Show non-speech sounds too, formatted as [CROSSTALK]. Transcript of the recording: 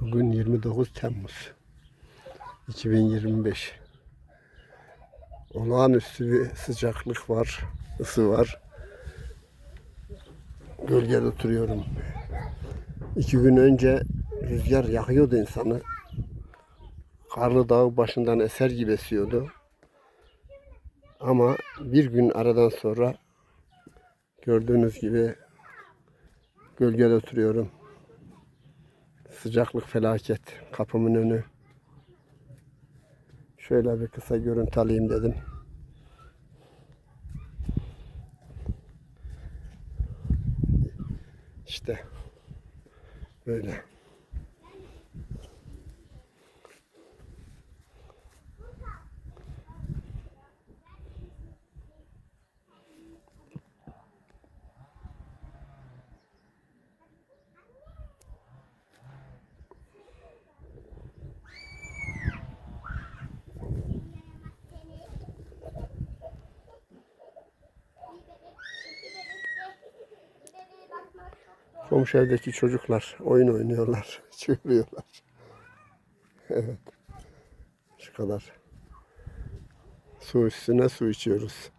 Bugün 29 Temmuz 2025. Olağanüstü bir sıcaklık var, ısı var. Gölgede oturuyorum. İki gün önce rüzgar yakıyordu insanı. Karlı dağ başından eser gibi esiyordu. Ama bir gün aradan sonra gördüğünüz gibi gölgede oturuyorum. Sıcaklık felaket. Kapımın önü. Şöyle bir kısa görüntü alayım dedim. İşte böyle. Komşu evdeki çocuklar oyun oynuyorlar, [LAUGHS] çığırıyorlar. Evet. Şu kadar. Su üstüne su içiyoruz.